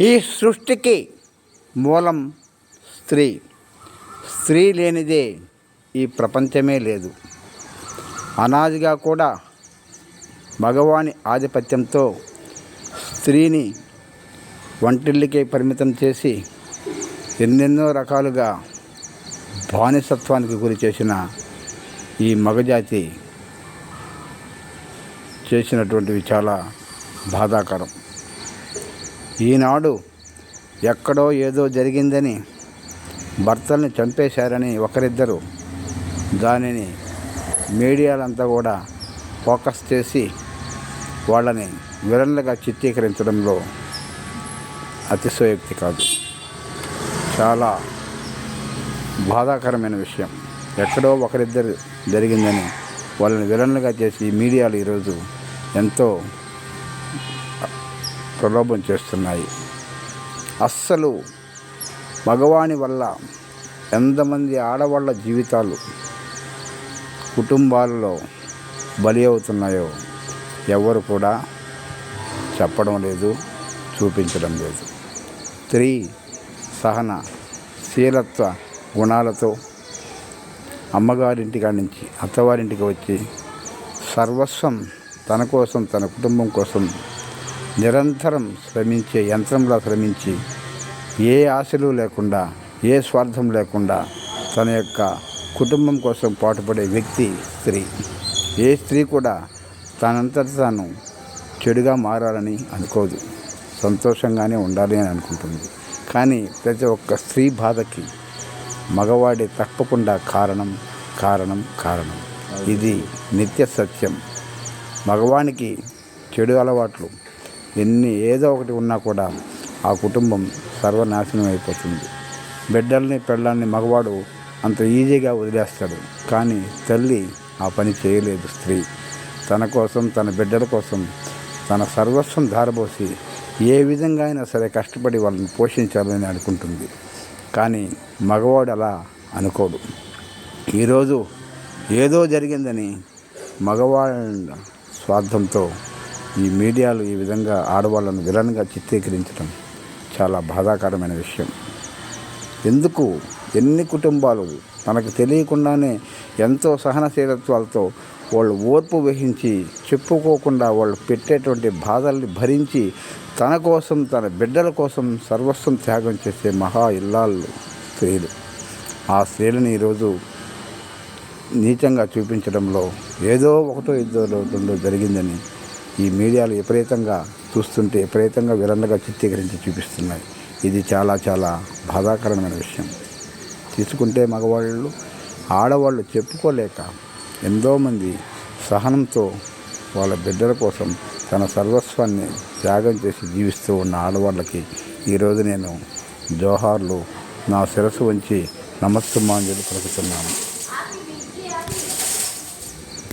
ఈ సృష్టికి మూలం స్త్రీ. స్త్రీ లేనిదే ఈ ప్రపంచమే లేదు. అనాదిగా కూడా మగవాని ఆధిపత్యంతో స్త్రీని వంటిల్లికే పరిమితం చేసి ఎన్నెన్నో రకాలుగా బానిసత్వానికి గురి చేసిన ఈ మగజాతి చేసినటువంటివి చాలా బాధాకరం. ఈనాడు ఎక్కడో ఏదో జరిగిందని భర్తల్ని చంపేశారని ఒకరిద్దరు దానిని మీడియాలంతా కూడా ఫోకస్ చేసి వాళ్ళని విలన్లుగా చిత్రీకరించడంలో అతిశయోక్తి కాదు. చాలా బాధాకరమైన విషయం. ఎక్కడో ఒకరిద్దరు జరిగిందని వాళ్ళని విలన్లుగా చేసి మీడియాలు ఈరోజు ఎంతో ప్రలోభం చేస్తున్నాయి. అస్సలు మగవాని వల్ల ఎంతమంది ఆడవాళ్ళ జీవితాలు కుటుంబాలలో బలి అవుతున్నాయో ఎవరు కూడా చెప్పడం లేదు చూపించడం లేదు. స్త్రీ సహన శీలత్వ గుణాలతో అమ్మగారింటి నుంచి అత్తవారింటికి వచ్చి సర్వస్వం తన కోసం తన కుటుంబం కోసం నిరంతరం శ్రమించే యంత్రంలా శ్రమించి ఏ ఆశలు లేకుండా ఏ స్వార్థం లేకుండా తన యొక్క కుటుంబం కోసం పాటుపడే వ్యక్తి స్త్రీ. ఏ స్త్రీ కూడా తనంతట తాను చెడుగా మారాలని అనుకోదు. సంతోషంగానే ఉండాలి అని అనుకుంటుంది. కానీ ప్రతి ఒక్క స్త్రీ బాధకి మగవాడి తప్పకుండా కారణం కారణం కారణం. ఇది నిత్య సత్యం. మగవానికి చెడు అలవాట్లు ఎన్ని ఏదో ఒకటి ఉన్నా కూడా ఆ కుటుంబం సర్వనాశనం అయిపోతుంది. బిడ్డల్ని పెళ్ళాన్ని మగవాడు అంత ఈజీగా వదిలేస్తాడు. కానీ తల్లి ఆ పని చేయలేదు స్త్రీ. తన కోసం తన బిడ్డల కోసం తన సర్వస్వం ధారబోసి ఏ విధంగా అయినా సరే కష్టపడి వాళ్ళని పోషించాలని అనుకుంటుంది. కానీ మగవాడు అలా అనుకోడు. ఈరోజు ఏదో జరిగిందని మగవాళ్ళ స్వార్థంతో ఈ మీడియాలు ఈ విధంగా ఆడవాళ్ళను విలన్గా చిత్రీకరించడం చాలా బాధాకరమైన విషయం. ఎందుకు? ఎన్ని కుటుంబాలు తనకు తెలియకుండానే ఎంతో సహనశీలత్వాలతో వాళ్ళు ఓర్పు వహించి చెప్పుకోకుండా వాళ్ళు పెట్టేటువంటి బాధల్ని భరించి తన కోసం తన బిడ్డల కోసం సర్వస్వం త్యాగం చేసే మహా ఇల్లాళ్ళు స్త్రీలు. ఆ స్త్రీలను ఈరోజు నీచంగా చూపించడంలో ఏదో ఒకటో ఇద్దరు రెండో జరిగిందని ఈ మీడియాలు విపరీతంగా చూస్తుంటే విపరీతంగా విరన్నగా చిత్రీకరించి చూపిస్తున్నాయి. ఇది చాలా చాలా బాధాకరమైన విషయం. తీసుకుంటే మగవాళ్ళు ఆడవాళ్ళు చెప్పుకోలేక ఎంతోమంది సహనంతో వాళ్ళ బిడ్డల కోసం తన సర్వస్వాన్ని త్యాగం చేసి జీవిస్తూ ఉన్న ఆడవాళ్ళకి ఈరోజు నేను జోహార్లు నా శిరస్సు వంచి నమస్తమాంజలు పలుకుతున్నాను.